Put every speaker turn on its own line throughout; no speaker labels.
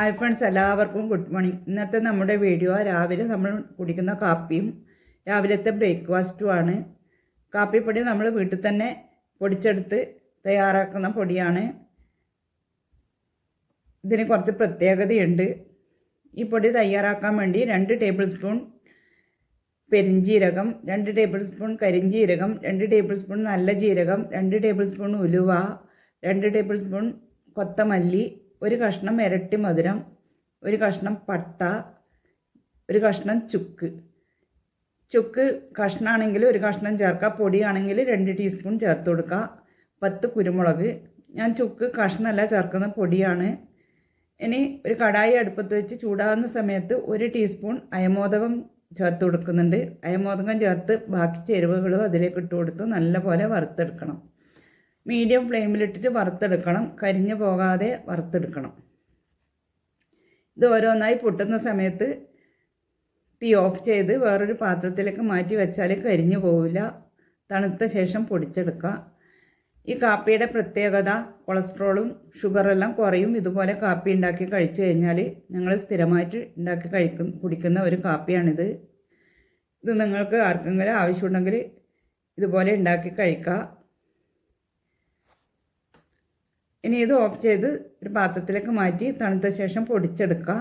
Hi friends എല്ലാവർക്കും good morning ഇന്നത്തെ നമ്മുടെ വീഡിയോ രാവിലെ നമ്മൾ കുടിക്കുന്ന കാപ്പിയും രാവിലത്തെ ബ്രേക്ക്ഫാസ്റ്റുമാണ് കാപ്പിപ്പൊടി നമ്മൾ വീട്ടിൽ തന്നെ പൊടിച്ചെടുത്ത് തയ്യാറാക്കുന്ന പൊടിയാണ്. ഇതിന് കുറച്ച് പ്രത്യേകതയുണ്ട്. ഈ പൊടി തയ്യാറാക്കാൻ വേണ്ടി രണ്ട് ടേബിൾ സ്പൂൺ പെരിഞ്ജീരകം രണ്ട് ടേബിൾ സ്പൂൺ കരിഞ്ജീരകം രണ്ട് ടേബിൾ സ്പൂൺ നല്ല ജീരകം രണ്ട് ടേബിൾ സ്പൂൺ ഉലുവ രണ്ട് ടേബിൾ സ്പൂൺ കൊത്തമല്ലി ഒരു കഷ്ണം ഇരട്ടി മധുരം ഒരു കഷ്ണം പട്ട ഒരു കഷ്ണം ചുക്ക്. ചുക്ക് കഷ്ണമാണെങ്കിൽ ഒരു കഷ്ണം ചേർക്കുക. പൊടിയാണെങ്കിൽ രണ്ട് ടീസ്പൂൺ ചേർത്ത് കൊടുക്കുക. പത്ത് കുരുമുളക്. ഞാൻ ചുക്ക് കഷ്ണമല്ല ചേർക്കുന്ന പൊടിയാണ്. ഇനി ഒരു കടായി അടുപ്പത്ത് വെച്ച് ചൂടാകുന്ന സമയത്ത് ഒരു ടീസ്പൂൺ അയമോദകം ചേർത്ത് കൊടുക്കുന്നുണ്ട്. അയമോദകം ചേർത്ത് ബാക്കി ചേരുവകളും അതിലേക്ക് ഇട്ട് കൊടുത്ത് നല്ലപോലെ വറുത്തെടുക്കണം. മീഡിയം ഫ്ലെയിമിലിട്ടിട്ട് വറുത്തെടുക്കണം. കരിഞ്ഞു പോകാതെ വറുത്തെടുക്കണം. ഇത് ഓരോന്നായി പൊട്ടുന്ന സമയത്ത് തീ ഓഫ് ചെയ്ത് വേറൊരു പാത്രത്തിലേക്ക് മാറ്റി വെച്ചാൽ കരിഞ്ഞു പോവില്ല. തണുത്ത ശേഷം പൊടിച്ചെടുക്കുക. ഈ കാപ്പിയുടെ പ്രത്യേകത കൊളസ്ട്രോളും ഷുഗറെല്ലാം കുറയും. ഇതുപോലെ കാപ്പി ഉണ്ടാക്കി കഴിച്ചു കഴിഞ്ഞാൽ ഞങ്ങൾ സ്ഥിരമായിട്ട് ഉണ്ടാക്കി കഴിക്കും കുടിക്കുന്ന ഒരു കാപ്പിയാണിത്. ഇത് നിങ്ങൾക്ക് ആർക്കെങ്കിലും ആവശ്യമുണ്ടെങ്കിൽ ഇതുപോലെ ഉണ്ടാക്കി കഴിക്കുക ഇനി ഇത് ഓഫ് ചെയ്ത് ഒരു പാത്രത്തിലേക്ക് മാറ്റി തണുത്ത ശേഷം പൊടിച്ചെടുക്കുക.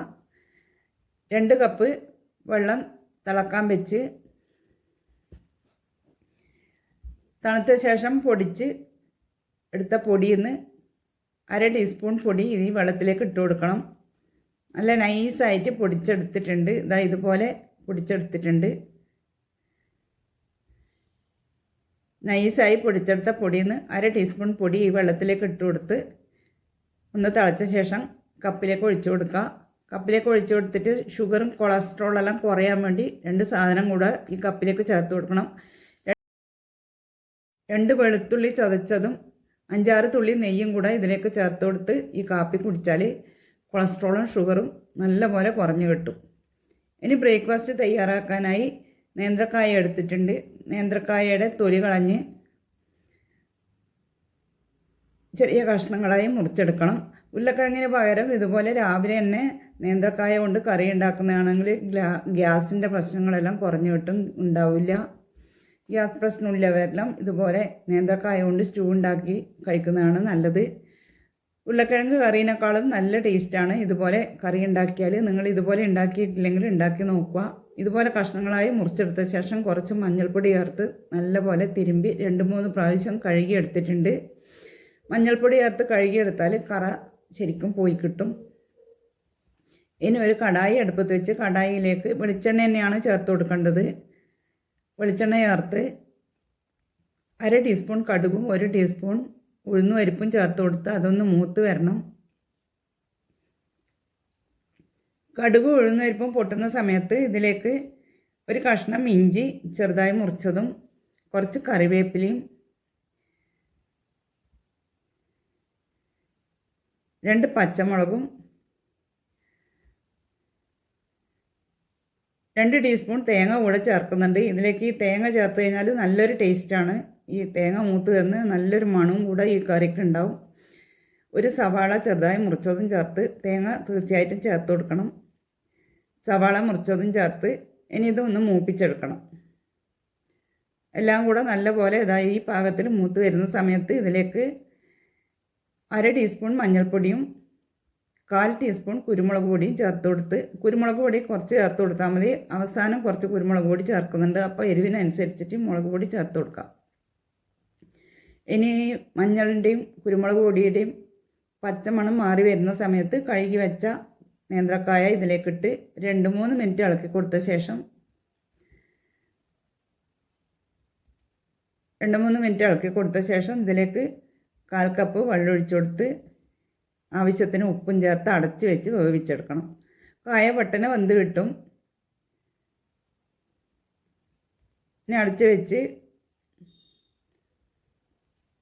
രണ്ട് കപ്പ് വെള്ളം തിളക്കാൻ വെച്ച് തണുത്ത ശേഷം പൊടിച്ച് എടുത്ത പൊടിയിൽ നിന്ന് അര ടീസ്പൂൺ പൊടി ഈ വെള്ളത്തിലേക്ക് ഇട്ട് കൊടുക്കണം. നല്ല നൈസായിട്ട് പൊടിച്ചെടുത്തിട്ടുണ്ട്. ഇതാ ഇതുപോലെ പൊടിച്ചെടുത്തിട്ടുണ്ട്. നൈസായി പൊടിച്ചെടുത്ത പൊടിയിൽ നിന്ന് അര ടീസ്പൂൺ പൊടി ഈ വെള്ളത്തിലേക്ക് ഇട്ട് കൊടുത്ത് ഒന്ന് തിളച്ച ശേഷം കപ്പിലേക്ക് ഒഴിച്ചു കൊടുക്കുക. കപ്പിലേക്ക് ഒഴിച്ചു കൊടുത്തിട്ട് ഷുഗറും കൊളസ്ട്രോളെല്ലാം കുറയാൻ വേണ്ടി രണ്ട് സാധനം കൂടെ ഈ കപ്പിലേക്ക് ചേർത്ത് കൊടുക്കണം. രണ്ട് വെളുത്തുള്ളി ചതച്ചതും അഞ്ചാറ് തുള്ളി നെയ്യും കൂടെ ഇതിലേക്ക് ചേർത്ത് കൊടുത്ത് ഈ കാപ്പി കുടിച്ചാൽ കൊളസ്ട്രോളും ഷുഗറും നല്ലപോലെ കുറഞ്ഞു കിട്ടും. ഇനി ബ്രേക്ക്ഫാസ്റ്റ് തയ്യാറാക്കാനായി നേന്ത്രക്കായ എടുത്തിട്ടുണ്ട്. നേന്ത്രക്കായയുടെ തൊലി കളഞ്ഞ് ചെറിയ കഷ്ണങ്ങളായി മുറിച്ചെടുക്കണം. ഉരുളക്കിഴങ്ങിന് പകരം ഇതുപോലെ രാവിലെ തന്നെ നേന്ത്രക്കായ കൊണ്ട് കറി ഉണ്ടാക്കുന്നതാണെങ്കിൽ ഗ്യാസിന്റെ പ്രശ്നങ്ങളെല്ലാം കുറഞ്ഞു കിട്ടും ഉണ്ടാവില്ല. ഗ്യാസ് പ്രശ്നമില്ലവരെല്ലാം ഇതുപോലെ നേന്ത്രക്കായ കൊണ്ട് സ്റ്റൂ ഉണ്ടാക്കി കഴിക്കുന്നതാണ് നല്ലത്. ഉരുളക്കിഴങ്ങ് കറീനേക്കാളും നല്ല ടേസ്റ്റാണ്. ഇതുപോലെ കറി ഉണ്ടാക്കിയാൽ നിങ്ങൾ ഇതുപോലെ ഉണ്ടാക്കിയിട്ടില്ലെങ്കിൽ ഉണ്ടാക്കി നോക്കുക. ഇതുപോലെ കഷ്ണങ്ങളായി മുറിച്ചെടുത്ത ശേഷം കുറച്ച് മഞ്ഞൾപ്പൊടി ചേർത്ത് നല്ലപോലെ തിരുമ്പി രണ്ട് മൂന്ന് പ്രാവശ്യം കഴുകിയെടുത്തിട്ടുണ്ട്. മഞ്ഞൾപ്പൊടി ചേർത്ത് കഴുകിയെടുത്താൽ കറ ശരിക്കും പോയി കിട്ടും. ഇനി ഒരു കടായി അടുപ്പത്ത് വെച്ച് കടായിയിലേക്ക് വെളിച്ചെണ്ണ തന്നെയാണ് ചേർത്ത് കൊടുക്കേണ്ടത്. വെളിച്ചെണ്ണ ചേർത്ത് അര ടീസ്പൂൺ കടുകും ഒരു ടീസ്പൂൺ ഉഴുന്നുപരിപ്പും ചേർത്ത് കൊടുത്ത് അതൊന്ന് മൂത്ത് വരണം. കടുക് ഉഴുന്നരിപ്പും പൊട്ടുന്ന സമയത്ത് ഇതിലേക്ക് ഒരു കഷ്ണം ഇഞ്ചി ചെറുതായി മുറിച്ചതും കുറച്ച് കറിവേപ്പിലയും രണ്ട് പച്ചമുളകും രണ്ട് ടീസ്പൂൺ തേങ്ങ കൂടെ ചേർക്കുന്നുണ്ട്. ഇതിലേക്ക് ഈ തേങ്ങ ചേർത്ത് കഴിഞ്ഞാൽ നല്ലൊരു ടേസ്റ്റാണ് ഈ തേങ്ങ മൂത്ത് തന്ന് നല്ലൊരു മണവും കൂടെ ഈ കറിക്ക് ഉണ്ടാവും. ഒരു സവാള ചെറുതായി മുറിച്ചതും ചേർത്ത് തേങ്ങ തീർച്ചയായിട്ടും ചേർത്ത് കൊടുക്കണം. സവാള മുറിച്ചതും ചേർത്ത് ഇനി ഇതൊന്ന് മൂപ്പിച്ചെടുക്കണം. എല്ലാം കൂടെ നല്ലപോലെ ഇതായി ഈ പാകത്തിൽ മൂത്ത് വരുന്ന സമയത്ത് ഇതിലേക്ക് അര ടീസ്പൂൺ മഞ്ഞൾപ്പൊടിയും കാൽ ടീസ്പൂൺ കുരുമുളക് പൊടിയും ചേർത്ത് കൊടുത്ത് കുരുമുളക് പൊടി കുറച്ച് ചേർത്ത് കൊടുത്താൽ മതി. അവസാനം കുറച്ച് കുരുമുളക് പൊടി ചേർക്കുന്നുണ്ട്. അപ്പോൾ എരിവിനനുസരിച്ചിട്ട് മുളക് പൊടി ചേർത്ത് കൊടുക്കാം. ഇനി മഞ്ഞളിന്റെയും കുരുമുളക് പൊടിയുടെയും പച്ചമണം മാറി വരുന്ന സമയത്ത് കഴുകി വെച്ച നേന്ത്രക്കായ ഇതിലേക്കിട്ട് രണ്ട് മൂന്ന് മിനിറ്റ് ഇളക്കി കൊടുത്ത ശേഷം രണ്ട് മൂന്ന് മിനിറ്റ് ഇളക്കി കൊടുത്ത ശേഷം ഇതിലേക്ക് കാൽ കപ്പ് വെള്ളം ഒഴിച്ചു കൊടുത്ത് ആവശ്യത്തിന് ഉപ്പും ചേർത്ത് അടച്ചു വെച്ച് വേവിച്ചെടുക്കണം. കായ പെട്ടെന്ന് വെന്ത് കിട്ടും. പിന്നെ അടച്ചു വെച്ച്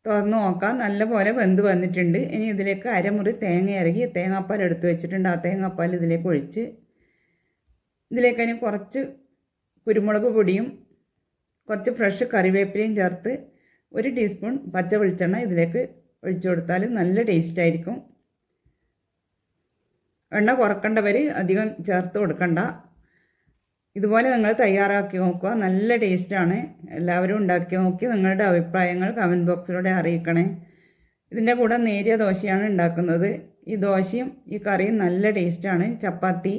തുറന്ന് നോക്കാം. നല്ലപോലെ വെന്ത് വന്നിട്ടുണ്ട്. ഇനി ഇതിലേക്ക് അരമുറി തേങ്ങ ഇറങ്ങി തേങ്ങാപ്പാൽ എടുത്ത് വെച്ചിട്ടുണ്ട്. ആ തേങ്ങാപ്പാൽ ഇതിലേക്ക് ഒഴിച്ച് ഇതിലേക്ക് അതിന് കുറച്ച് കുരുമുളക് പൊടിയും കുറച്ച് ഫ്രഷ് കറിവേപ്പിലയും ചേർത്ത് ഒരു ടീസ്പൂൺ പച്ച വെളിച്ചെണ്ണ ഇതിലേക്ക് ഒഴിച്ചു കൊടുത്താൽ നല്ല ടേസ്റ്റ് ആയിരിക്കും. എണ്ണ കുറക്കേണ്ടവർ അധികം ചേർത്ത് കൊടുക്കണ്ട. ഇതുപോലെ നിങ്ങൾ തയ്യാറാക്കി നോക്കുക. നല്ല ടേസ്റ്റാണ് എല്ലാവരും ഉണ്ടാക്കി നോക്കി നിങ്ങളുടെ അഭിപ്രായങ്ങൾ കമന്റ് ബോക്സിലൂടെ അറിയിക്കണേ. ഇതിന്റെ കൂടെ നേരിയ ദോശയാണ് ഉണ്ടാക്കുന്നത്. ഈ ദോശയും ഈ കറിയും നല്ല ടേസ്റ്റാണ് ചപ്പാത്തി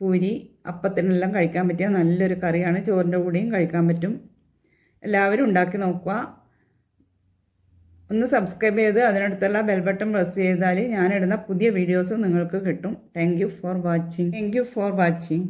പൂരി അപ്പത്തിനെല്ലാം കഴിക്കാൻ പറ്റിയ നല്ലൊരു കറിയാണ്. ചോറിന്റെ കൂടെയും കഴിക്കാൻ പറ്റും. എല്ലാവരും ഉണ്ടാക്കി നോക്കുക. ഒന്ന് സബ്സ്ക്രൈബ് ചെയ്ത് അതിനടുത്തുള്ള ബെൽ ബട്ടൺ പ്രസ് ചെയ്താൽ ഞാനിടുന്ന പുതിയ വീഡിയോസും നിങ്ങൾക്ക് കിട്ടും. Thank for watching thank for watching